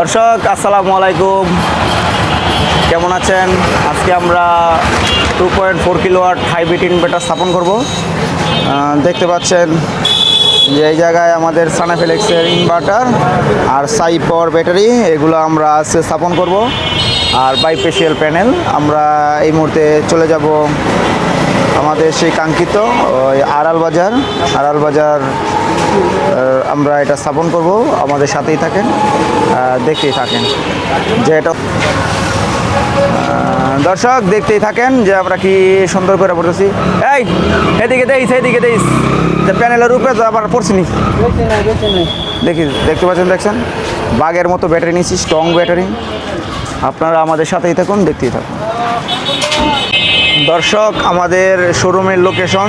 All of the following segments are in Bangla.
দর্শক, আসসালামু আলাইকুম। কেমন আছেন? আজকে আমরা two point four kilo kilowatt hybrid inverter স্থাপন করব। দেখতে পাচ্ছেন যে এই জায়গায় আমাদের সানাফিলেক্সের ইনভার্টার আর সাই সাইপর ব্যাটারি এগুলো আমরা আজকে স্থাপন করব। আর বাইপেশিয়াল প্যানেল আমরা এই মুহূর্তে চলে যাব আমাদের সেই কাঙ্ক্ষিত ওই আড়াল বাজার। আড়াল বাজার আমরা এটা স্থাপন করব, আমাদের সাথেই থাকেন দেখতেই থাকেন যে এটা দর্শক, দেখতেই থাকেন যে আমরা কি সুন্দর করে পড়তেছি। এই, এদিকে দেইস এদিকে দেইস। প্যানেলের উপরে তো আবার পড়ছি নি? দেখি, দেখতে পাচ্ছেন, দেখছেন? বাঘের মতো ব্যাটারি নিয়েছি, স্ট্রং ব্যাটারি। আপনারা আমাদের সাথেই থাকুন, দেখতেই থাকুন। দর্শক, আমাদের শোরুমের লোকেশন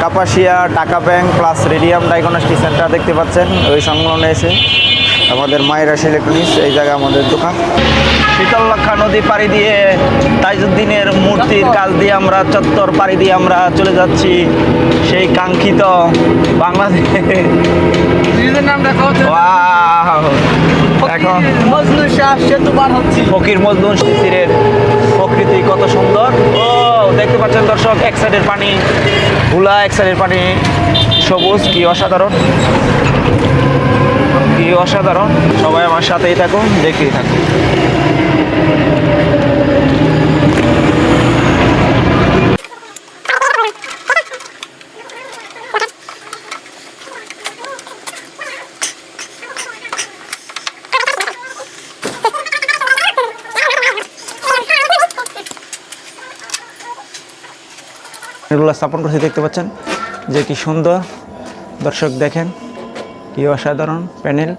কাপাসিয়া টাকা bank plus radium diagnostic centre দেখতে পাচ্ছেন। ওই সংলগ্নে এসে আমাদের মায়েরাস ইলেকট্রনিক্স এই জায়গায় আমাদের দোকান। শীতলক্ষা নদী পাড়ি দিয়ে তাইজুদ্দিনের মূর্তির কাছ দিয়ে আমরা চত্বর পাড়ি দিয়ে আমরা চলে যাচ্ছি সেই কাঙ্ক্ষিত বাংলাদেশ! এখন ফকির মজনুন তীরের প্রকৃতি কত সুন্দর। ও দেখতে পাচ্ছেন দর্শক, এক সাইডের পানি ভুলা এক সাইডের পানি সবুজ, কি অসাধারণ। কি অসাধারণ। সবাই আমার সাথেই থাকুন, দেখতেই থাকুন। এগুলো স্থাপন করেছে, দেখতে পাচ্ছেন? যে কি সুন্দর। দর্শক দেখেন, কি অসাধারণ প্যানেল।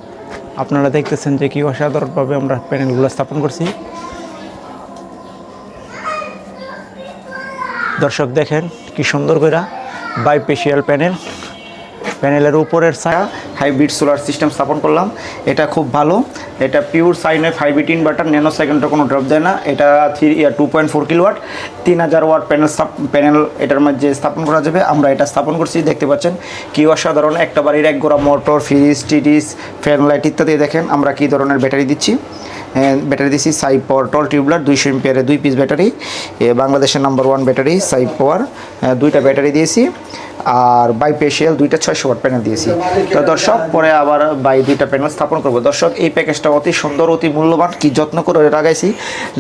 আপনারা দেখতেছেন যে কি অসাধারণভাবে আমরা প্যানেলগুলো স্থাপন করছি। দর্শক দেখেন, কি সুন্দর করে বাইপেশিয়াল প্যানেল। প্যানেলের উপরের ছায়া হাইব্রিড সোলার সিস্টেম স্থাপন করলাম। এটা খুব ভালো। এটা পিওর সাইনে হাইব্রিড ইনভার্টার ন্যানো সেকেন্ডটা কোনো ড্রপ দেয় না। এটা three two point four kilowatt তিন হাজার ওয়াট প্যানেল প্যানেল এটার মধ্যে স্থাপন করা যাবে। আমরা এটা স্থাপন করছি, দেখতে পাচ্ছেন। কি অসাধারণ। একটা বাড়ির এক গোড়া মোটর ফ্রিজ টিডিস ফ্যান লাইট ইত্যাদি দেখেন। আমরা কি ধরনের ব্যাটারি দিচ্ছি? ব্যাটারি দিচ্ছি সাই পাওয়ার টল টিউবলার দুইশো এমপিয়ারের দুই পিস ব্যাটারি। বাংলাদেশের number one battery Sai power দুইটা ব্যাটারি দিয়েছি। আর বাইপেশিয়াল দুইটা ছয়শো ওয়াট প্যানেল দিয়েছি। তো দর্শক, পরে আবার বাই দুইটা প্যানেল স্থাপন করব। দর্শক, এই প্যাকেজটা অতি সুন্দর, অতি মূল্যবান, কি যত্ন করে লাগাইছি।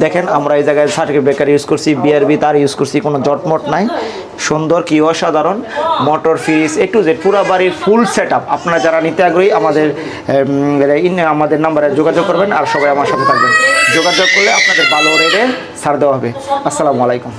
দেখেন, আমরা এই জায়গায় সার্কিট ব্রেকার ইউজ করছি বিআরবি তার ইউজ করছি, কোনো জটমট নাই। সুন্দর, কি অসাধারণ। Motor fridge A to Z পুরো বাড়ির ফুল সেট আপ আপনারা যারা নিতে আগ্রহী, আমাদের আমাদের নাম্বারে যোগাযোগ করবেন আর সবাই আমার সাথে থাকবেন। যোগাযোগ করলে আপনাদের ভালো রেটে ছাড় দেওয়া হবে। আসসালামু আলাইকুম।